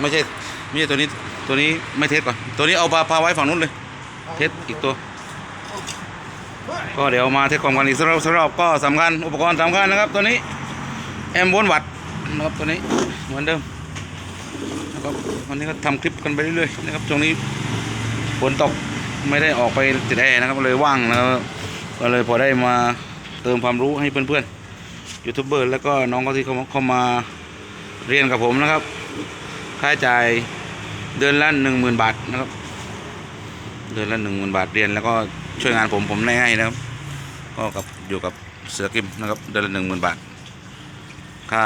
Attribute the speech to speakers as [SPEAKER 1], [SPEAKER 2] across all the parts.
[SPEAKER 1] ไม่ใช่ไม่ใช่ตัวนี้ตัวนี้ไม่เทสก่อน ตัวนี้เอาพาพาไว้ฝั่งนู้นเลย เทสอีกตัว ก็เดี๋ยวมาเทสความกันอีกสักรอบสักรอบก็สำคัญอุปกรณ์สำคัญนะครับ ตัวนี้แอมโวลต์วัตนะครับตัวนี้เหมือนเดิมนะครับวันนี้ก็ทำคลิปกันไปเรื่อยๆนะครับช่วงนี้ฝนตกไม่ได้ออกไปติดแอร์นะครับเลยว่างนะครับก็เลยพอได้มาเติมความรู้ให้เพื่อนๆยูทูบเบอร์แล้วก็น้องเขาที่เขาเข้ามาเรียนกับผมนะครับ ค่าใช้จ่ายเดือนละหนึ่งหมื่นบาทนะครับ เดือนละหนึ่งหมื่นบาทเรียนแล้วก็ช่วยงานผมผมได้ให้นะครับ ก็กับอยู่กับเสือกิมนะครับ เดือนละหนึ่งหมื่นบาท ค่า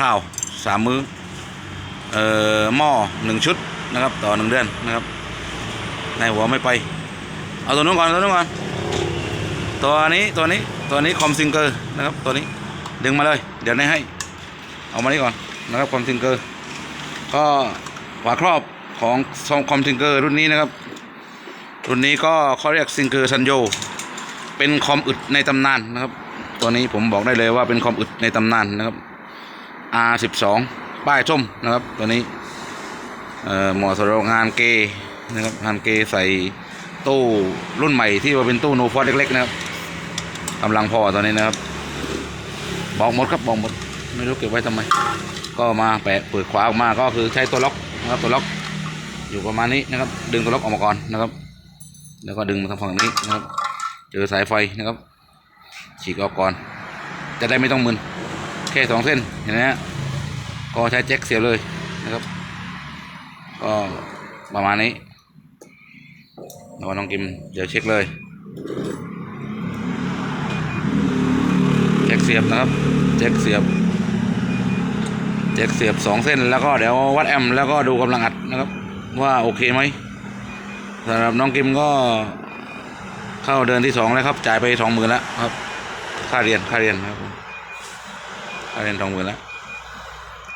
[SPEAKER 1] ข้าวสามมื้อเอ่อหม้อหนึ่งชุดนะครับต่อหนึ่งเดือนนะครับในหัวไม่ไป เอาตัวนู้นก่อนตัวนู้นก่อนตัวนี้ตัวนี้ตัวนี้คอมซิงเกอร์นะครับตัวนี้ดึงมาเลย เดี๋ยวได้ให้ เอามานี่ก่อนนะครับคอมซิงเกอร์ ก็ฝาครอบของคอมซิงเกอร์รุ่นนี้นะครับ รุ่นนี้ก็เขาเรียกซิงเกอร์ซันโยเป็นคอมอึดในตำนานนะครับ ตัวนี้ผมบอกได้เลยว่าเป็นคอมอึดในตำนานนะครับ R12 ป้ายส้มนะครับตัวนี้เอ่อหมาะสำหรับงานเกย์นะครับงานเกย์ใส่ตู้รุ่นใหม่ที่ว่าเป็นตู้โนฟอสเล็กๆนะครับกำลังพอตอนนี้นะครับ บอกหมดครับบอกหมด ไม่รู้เก็บไว้ทำไม ก็มาแปะเปิดขวาออกมาก็คือใช้ตัวล็อกนะครับตัวล็อกอยู่ประมาณนี้นะครับ ดึงตัวล็อกออกมาก่อนนะครับ แล้วก็ดึงมาทางฝั่งนี้นะครับเจอสายไฟนะครับ ฉีกออกก่อน จะได้ไม่ต้องมึนแค่สองเส้นเห็นไหมฮะก็ใช้แจ็คเสียบเลยนะครับ ก็ประมาณนี้แล้วก็น้องกิมเดี๋ยวเช็คเลยแจ็คเสียบนะครับแจ็คเสียบ แจ็คเสียบสองเส้นแล้วก็เดี๋ยววัดแอมแล้วก็ดูกำลังอัดนะครับ ว่าโอเคไหมสำหรับน้องกิมก็เข้าเดือนที่สองแล้วครับ จ่ายไปสองหมื่นแล้วครับ ค่าเรียนค่าเรียนครับค่าเรียนสองหมื่นแล้ว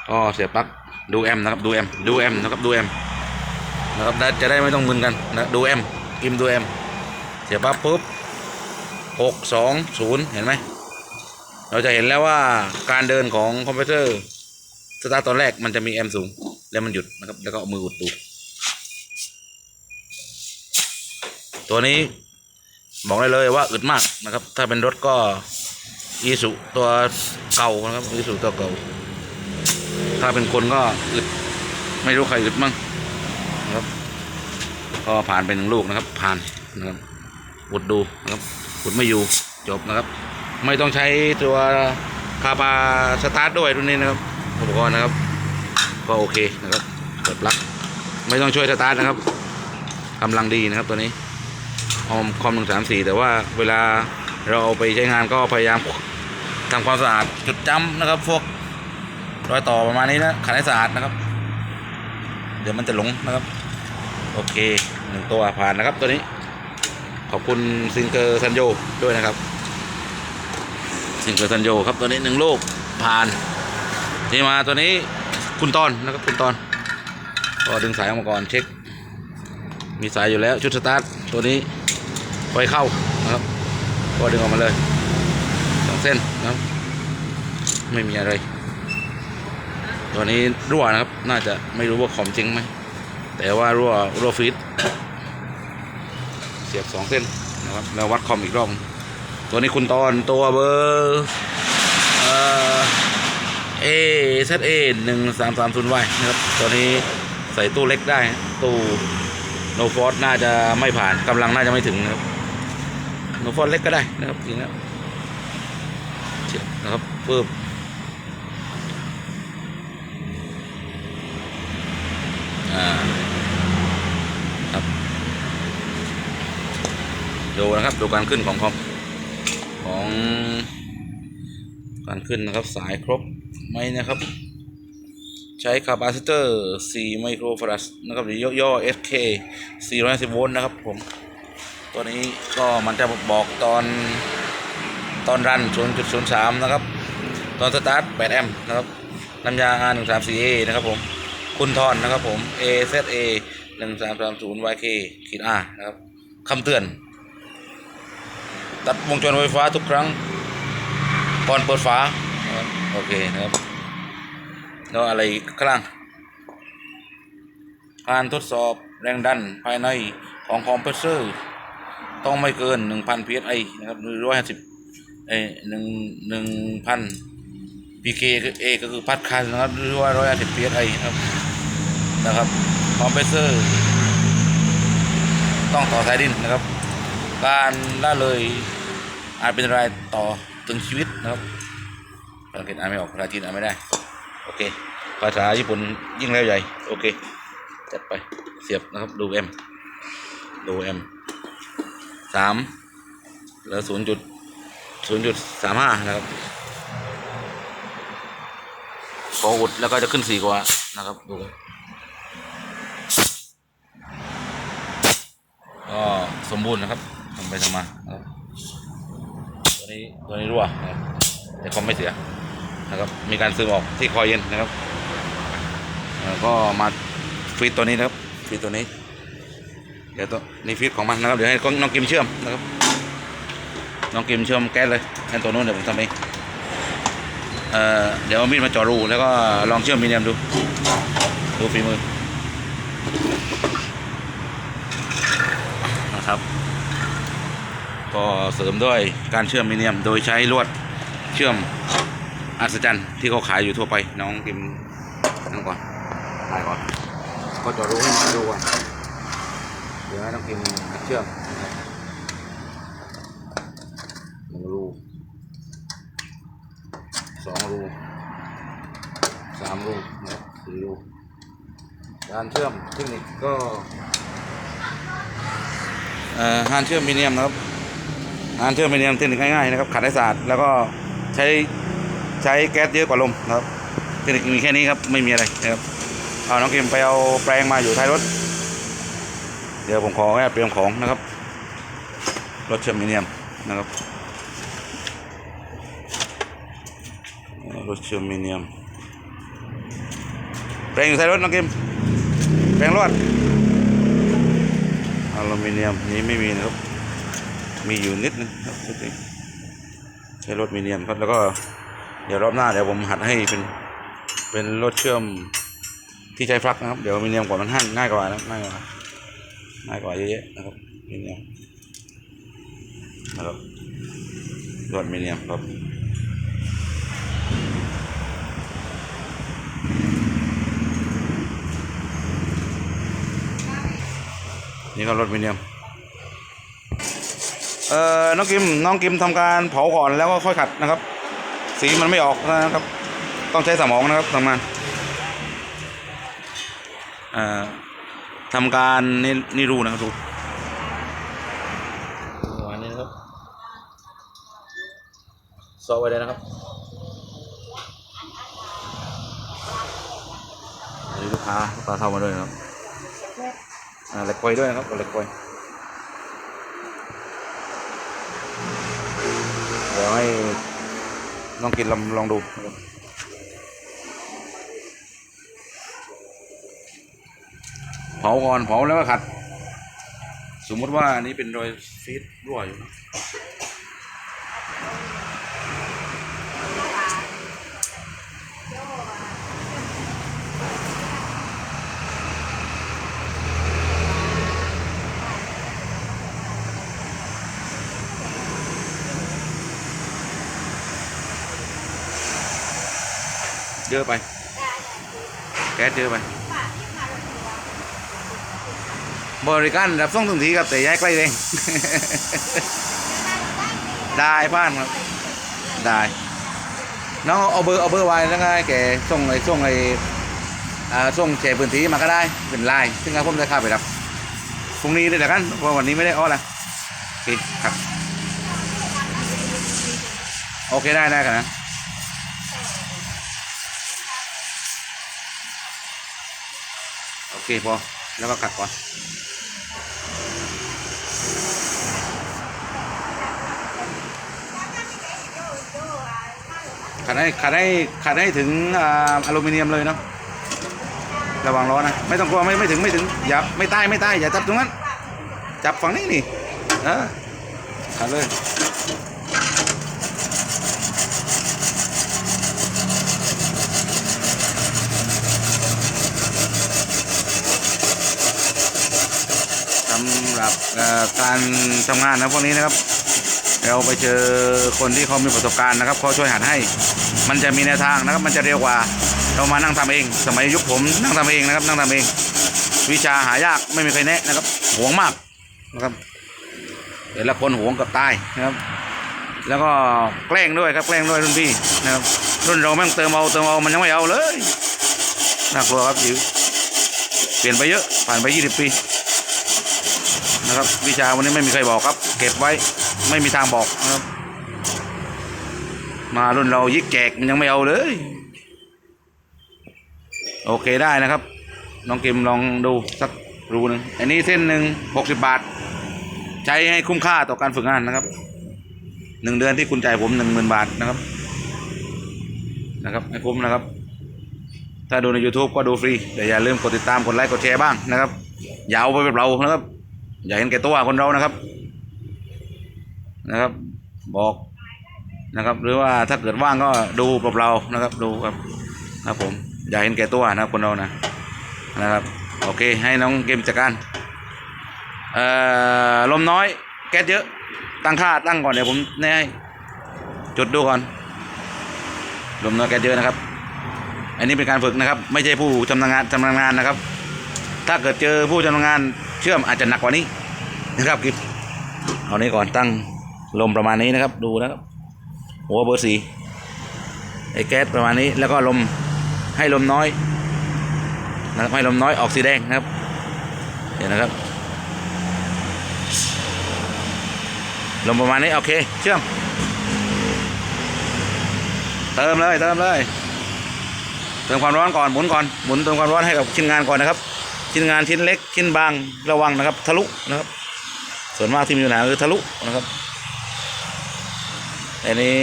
[SPEAKER 1] ก็เสียบปลั๊กดูแอมนะครับดูแอมดูแอมนะครับดูแอมนะครับจะได้ไม่ต้องมึนกันนะดูแอมกิมดูแอมเสียบปลั๊กปุ๊บหกสองศูนย์เห็นไหมเราจะเห็นแล้วว่าการเดินของคอมพิวเตอร์ ตาร์ตอนแรกมันจะมีแอมสูง แล้วมันหยุดนะครับ แล้วก็เอามืออุดดูตัวนี้บอกได้เลยว่าอึดมากนะครับ ถ้าเป็นรถก็อีสุตัวเก่านะครับอีสุตัวเก่า ถ้าเป็นคนก็อึดไม่รู้ใครอึดมั่งนะครับก็ผ่านไปหนึ่งลูกนะครับ ผ่านนะครับอุดดูนะครับอุดไม่อยู่จบนะครับ ไม่ต้องใช้ตัวคาบาสตาร์ทด้วยรุ่นนี้นะครับ อุปกรณ์นะครับ ก็โอเคนะครับเปิดปลั๊กไม่ต้องช่วยสตาร์ทนะครับกำลังดีนะครับตัวนี้ออมคอมหนึ่งสามสี่แต่ว่าเวลาเราเอาไปใช้งานก็พยายามทำความสะอาดจุดจำนะครับพวกรอยต่อประมาณนี้นะขัดให้สะอาดนะครับ เดี๋ยวมันจะหลงนะครับ โอเคหนึ่งตัวผ่านนะครับตัวนี้ ขอบคุณซิงเกอร์ซันโยด้วยนะครับซิงเกอร์ซันโยครับตัวนี้หนึ่งลูกผ่าน ที่มาตัวนี้คุณตอนนะครับคุณตอน ก็ดึงสายออกมาก่อนเช็ค มีสายอยู่แล้วชุดสตาร์ทตัวนี้ไฟเข้านะครับ ก็ดึงออกมาเลยสองเส้นนะครับไม่มีอะไร ตัวนี้รั่วนะครับ น่าจะไม่รู้ว่าของจริงไหม แต่ว่ารั่วรั่วฟีดเสียบสองเส้นนะครับ แล้ววัดคอมอีกรอบ ตัวนี้คุณตอนตัวเบอร์ เอเซเอหนึ่งสามสามศูนย์วนะครับตัวนี้ใส่ตู้เล็กได้ ตู้โนฟอสน่าจะไม่ผ่านกำลังน่าจะไม่ถึงนะครับโนฟอสเล็กก็ได้นะครับจริงแล้เฉียบนะครับปึ๊บอ่าครับดูนะครับดูการขึ้นของคอมของการขึ้นนะครับสายครบ ไหมนะครับ ใช้คาปาซิเตอร์ 4 ไมโครฟาราดนะครับหรือย่อ SK 450 โวลต์นะครับผม ตัวนี้ก็มันจะบอกตอนตอนรัน 0.03 นะครับ ตอนสตาร์ท 8 แอมป์นะครับน้ำยา R134A นะครับผม คุณทอนนะครับผม AZA 1330 YK ขีด R นะครับคำเตือน ตัดวงจรไฟฟ้าทุกครั้งก่อนเปิดฝา โอเคนะครับ แล้วอะไรข้างล่างการทดสอบแรงดันภายในของคอมเพรสเซอร์ ต้องไม่เกิน 1,000 psi นะครับหรือ150เอ้ย1 1,000 pk คือ A ก็คือพัดคันนะครับหรือว่า150 psi นะครับนะครับคอมเพรสเซอร์ ต้องต่อสายดินนะครับ การละเลยอาจเป็นรายต่อถึงชีวิตนะครับ อังกฤษอ่านไม่ออกภาษาจีนอ่านไม่ได้ โอเค ภาษาญี่ปุ่นยิ่งแล้วใหญ่ โอเค จัดไป เสียบนะครับ ดูเอ็ม ดูเอ็มสามเหลือศูนย์จุดศูนย์จุดสามห้านะครับพออุดแล้วก็จะขึ้นสี่กว่านะครับ ดูก็สมบูรณ์นะครับทำไปทำมาตัวนี้ตัวนี้รั่วแต่คอมไม่เสีย นะครับ มีการซึมออกที่คอยเย็นนะครับก็มาฟีดตัวนี้นะครับฟีดตัวนี้ เดี๋ยวตัวนี่ฟีดของมันนะครับเดี๋ยวให้น้องกิมเชื่อมนะครับ น้องกิมเชื่อมแก๊สเลยให้ตัวนู้นเดี๋ยวผมทำเองเอ่อเดี๋ยวมีดมาจ่อรูแล้วก็ลองเชื่อมมีเนียมดู ดูฝีมือนะครับ ก็เสริมด้วยการเชื่อมมีเนียมโดยใช้ลวดเชื่อม อัศจรรย์ที่เขาขายอยู่ทั่วไปน้องกิมนั่งก่อนถ่ายก่อนก็จะรู้ให้มาดูก่อนเดี๋ยวให้ต้องกินเชื่อกนะครับหนึ่งรูสองรูสามรูนะครับสี่รูการเชื่อมเทคนิคก็เอ่องานเชื่อมมีเนียมนะครับงานเชื่อมมีเนียมเทคนิคง่ายๆนะครับขัดให้สะอาดแล้วก็ใช้ ใช้แก๊สเยอะกว่าลมนะครับเทคนิคมีแค่นี้ครับไม่มีอะไรนะครับเอาน้องกิมไปเอาแปรงมาอยู่ท้ายรถ เดี๋ยวผมขอแอบเตรียมของนะครับ รถเชื่อมมิเนียมนะครับรถเชื่อมมิเนียมแปรงอยู่ท้ายรถน้องกิมแปรงรวดอลูมิเนียมนี้ไม่มีนะครับ มีอยู่นิดนึงครับใช้รถมิเนียมครับแล้วก็ เดี๋ยวรอบหน้าเดี๋ยวผมหัดให้เป็นเป็นรถเชื่อมที่ใช้ฟลักนะครับ เดี๋ยวมีเนียมกว่ามันหั่นง่ายกว่านะง่ายกว่าง่ายกว่าเยอะๆนะครับมีเนียมนะครับรวดมีเนียมครับนี่ก็รถมีเนียม เอ่อ น้องกิม น้องกิมทำการเผาก่อนแล้วก็ค่อยขัดนะครับ สีมันไม่ออกนะครับ ต้องใช้สมองนะครับทำงานทำการนี่นี่รูนะครับรูประมาณนี้นะครับซอไว้เลยนะครับนี่ลูกค้าลูกค้าเข้ามาด้วยนะครับเหล็กไฟด้วยนะครับเหล็กไฟเดี๋ยวให้ ลองกินลองลองดูเผาก่อนเผาแล้วก็ขัด สมมติว่าอันนี้เป็นรอยฟีดรั่วอยู่นะ เยอะไป แก๊สเยอะไป บริการรับส่งถึงทีครับแต่ย้ายใกล้เอง ได้ผ่านครับ ได้ น้องเอาเบอร์เอาเบอร์ไว้แล้วก็ให้แกส่งไอ้ส่งไอ้อ่าส่งแชร์พื้นที่มาก็ได้เป็นไลน์ซึ่งผมจะเข้าไปรับพรุ่งนี้ได้แต่กันเพราะวันนี้ไม่ได้อ้อละโอเคครับ โอเคได้ได้กันนะ เคพอ แล้วก็กัดก่อนขัดให้ขัดให้ขัดให้ถึงออลูมิเนียมเลยเนาะระวังร้อนนะ ไม่ต้องกลัวไม่ไม่ถึงไม่ถึงอย่าไม่ใต้ไม่ใต้อย่าจับตรงนั้น จับฝั่งนี้นี่เออขัดเลย หรับการทำงานนะพวกนี้นะครับ เราไปเจอคนที่เขามีประสบการณ์นะครับเขาช่วยหัดให้ มันจะมีแนวทางนะครับ มันจะเร็วกว่า เรามานั่งทำเอง สมัยยุคผมนั่งทำเองนะครับ นั่งทำเอง วิชาหายากไม่มีใครแนะนะครับหวงมากนะครับแต่ละคนหวงกับตายนะครับ แล้วก็แกล้งด้วยครับแกล้งด้วยรุ่นพี่นะครับรุ่นเราแม่งเติมเอาเติมเอามันยังไม่เอาเลยน่ากลัวครับจิ๋วเปลี่ยนไปเยอะผ่านไปยี่สิบปี นะครับ วิชาวันนี้ไม่มีใครบอกครับ เก็บไว้ไม่มีทางบอกนะครับ มารุ่นเรายิกแจกมันยังไม่เอาเลย โอเคได้นะครับน้องกิมลองดูสักรูนึงอันนี้เส้นหนึ่งหกสิบบาท ใช้ให้คุ้มค่าต่อการฝึกงานนะครับหนึ่งเดือนที่คุณจ่ายผมหนึ่งหมื่นบาทนะครับ นะครับให้คุ้มนะครับ ถ้าดูใน YouTube ก็ดูฟรีแต่อย่าลืมกดติดตามกดไลค์กดแชร์บ้างนะครับ ยาเอาไปแบบเรานะครับ อย่าเห็นแก่ตัวคนเรานะครับ นะครับ บอกนะครับ หรือว่าถ้าเกิดว่างก็ดูแบบเรานะครับ ดูครับครับผม อย่าเห็นแก่ตัวนะครับคนเรานะนะครับ โอเค ให้น้องเกมจัดการเอ่อลมน้อย แก๊สเยอะ ตั้งค่าตั้งก่อนเดี๋ยวผมแน่ให้จุดดูก่อนลมน้อยแก๊สเยอะนะครับอันนี้เป็นการฝึกนะครับ ไม่ใช่ผู้ชำนาญงานชำนาญงานนะครับ ถ้าเกิดเจอผู้ชำนาญงาน เชื่อมอาจจะหนักกว่านี้นะครับกิบเอานี้ก่อนตั้งลมประมาณนี้นะครับ ดูนะครับ หัวเบอร์สีไอ้แก๊สประมาณนี้แล้วก็ลมให้ลมน้อยนะครับให้ลมน้อยออกสีแดงนะครับเดี๋ยวนะครับ ลมประมาณนี้โอเค เชื่อม เติมเลยเติมเลยเติมความร้อนก่อนหมุนก่อนหมุนเติมความร้อนให้กับชิ้นงานก่อนนะครับ ชิ้นงานชิ้นเล็กชิ้นบางระวังนะครับ ทะลุนะครับ ส่วนมากที่มีปัญหาคือทะลุนะครับอันนี้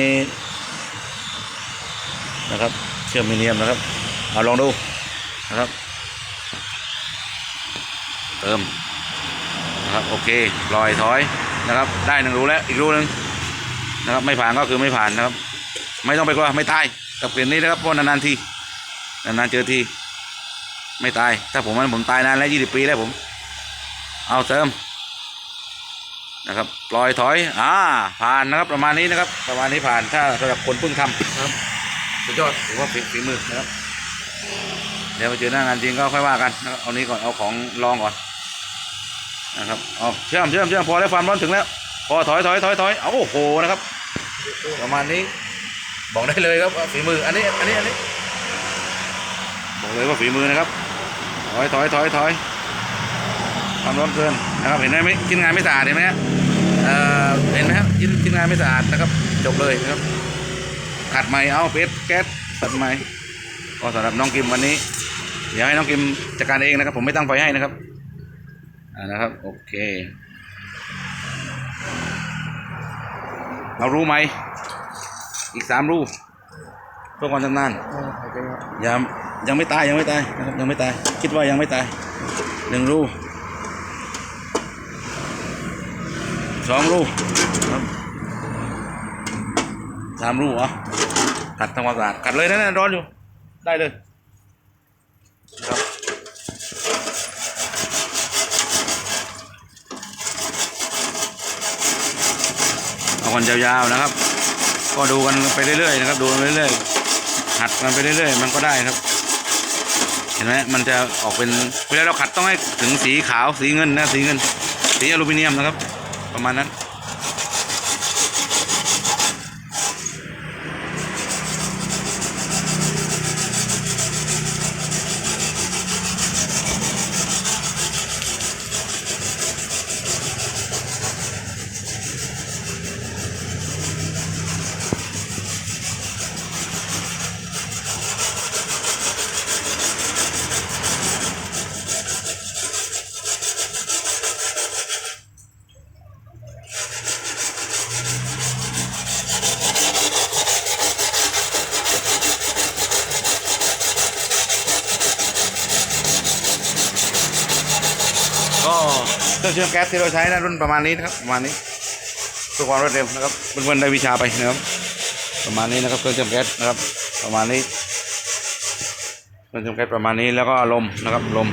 [SPEAKER 1] นะครับ เชื่อมมิเนียมนะครับเอาลองดูนะครับ เติมนะครับโอเคลอยถอยนะครับ ได้หนึ่งรูแล้วอีกรูหนึ่งนะครับ ไม่ผ่านก็คือไม่ผ่านนะครับ ไม่ต้องไปกลัวไม่ตายกับเกรดนี้นะครับเพราะนานๆทีนานๆเจอที ไม่ตาย ถ้าผมมันผมตายนานแล้วยี่สิบปีแล้วผม เอาเติมนะครับปล่อยถอยอ่าผ่านนะครับประมาณนี้นะครับ ประมาณนี้ผ่านถ้าสำหรับคนเพิ่งทำนะครับสุดยอดถือว่าฝีฝีมือนะครับ เดี๋ยวไปเจอหน้างานจริงก็ค่อยว่ากันนะครับเอานี้ก่อนเอาของลองก่อนนะครับเอาเชื่อมเชื่อมเชื่อมพอแล้วความร้อนถึงแล้ว พอถอยถอยถอยถอยเอาโอ้โหนะครับ ประมาณนี้ บอกได้เลยครับว่าฝีมืออันนี้อันนี้อันนี้บอกเลยว่าฝีมือนะครับ ถอยถอยถอยถอยความร้อนเกินนะครับเห็นไหมไม่ชิ้นงานไม่สะอาดเห็นไหมฮะเอ่อเห็นไหมครับชิ้นชิ้นงานไม่สะอาดนะครับ จบเลยนะครับขัดใหม่เอาเพชรแก๊สขัดใหม่ก็สำหรับน้องกิมวันนี้ เดี๋ยวให้น้องกิมจัดการเองนะครับ ผมไม่ตั้งไฟให้นะครับอ่านะครับ โอเคเรารู้ไหมอีกสามรูเพื่อความชำนาญยัง ยังไม่ตายยังไม่ตายนะครับยังไม่ตาย คิดว่ายังไม่ตายหนึ่งรูสองรูสามรูเหรอขัดทำความสะอาดขัดเลยนะนั่นร้อนอยู่ ได้เลยครับเอากันยาวๆนะครับ ก็ดูกันไปเรื่อยๆนะครับ ดูไปเรื่อยๆหัดกันไปเรื่อยๆ มันก็ได้ครับ เห็นไหมมันจะออกเป็นเวลาเราขัดต้องให้ถึงสีขาวสีเงินนะสีเงิน สีอลูมิเนียมนะครับ ประมาณนั้น ก็ เครื่องเชื่อมแก๊สที่เราใช้นะรุ่นประมาณนี้นะครับประมาณนี้เพื่อความรวดเร็วนะครับเพื่อนๆได้วิชาไปนะครับ ประมาณนี้นะครับเครื่องเชื่อมแก๊สนะครับ ประมาณนี้เครื่องเชื่อมแก๊สประมาณนี้แล้วก็ลมนะครับลม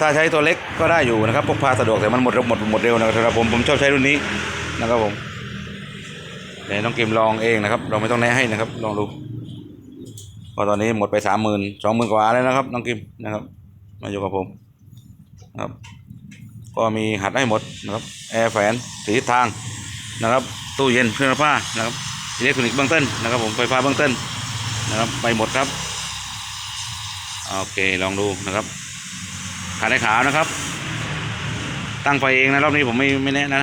[SPEAKER 1] ถ้าใช้ตัวเล็กก็ได้อยู่นะครับพกพาสะดวกแต่มันหมดหมดหมดเร็วนะครับสำหรับผมผมชอบใช้รุ่นนี้นะครับผมเดี๋ยวน้องเกมลองเองนะครับ เราไม่ต้องแนะให้นะครับ ลองดูพอตอนนี้หมดไปสามหมื่นสองหมื่นกว่าแล้วนะครับ น้องกิมนะครับ มาอยู่กับผมครับ ก็มีหัดให้หมดนะครับแอร์แฝนสีทิศทางนะครับ ตู้เย็นเครื่องซักผ้านะครับอิเล็กทรอนิกส์เบื้องต้นนะครับ ผมไฟฟ้าเบื้องต้นนะครับไปหมดครับโอเคลองดูนะครับขาได้ขาวนะครับ ตั้งไฟเองนะรอบนี้ผมไม่ไม่แนะนะ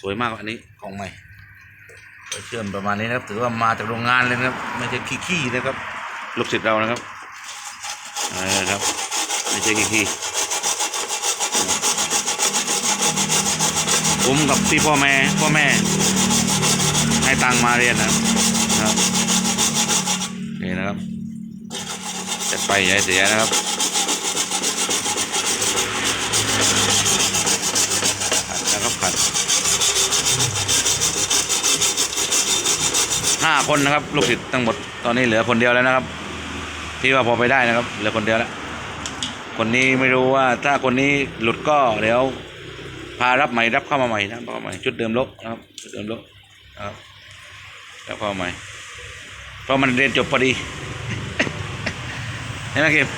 [SPEAKER 1] สวยมากอันนี้ของใหม่เชื่อมประมาณนี้นะครับ ถือว่ามาจากโรงงานเลยนะครับ ไม่ใช่ขี้ๆนะครับ ลูกศิษย์เรานะครับเออครับ ไม่ใช่ขี้ๆ ผมกับที่พ่อแม่พ่อแม่ ให้ตังมาเรียนนะครับนี่นะครับจัดไปย่าให้เสียนะครับขัดแล้วก็ขัดห้าคนนะครับ ลูกศิษย์ทั้งหมดตอนนี้เหลือคนเดียวแล้วนะครับ ที่ว่าพอไปได้นะครับ เหลือคนเดียวแล้วคนนี้ไม่รู้ว่าถ้าคนนี้หลุดก็เดี๋ยว พารับใหม่รับเข้ามาใหม่นะเข้ามาใหม่ชุดเดิมลบนะครับชุดเดิมลบนะครับรับเข้ามาใหม่เพราะมันเรียนจบพอดีเห็นไหมครับ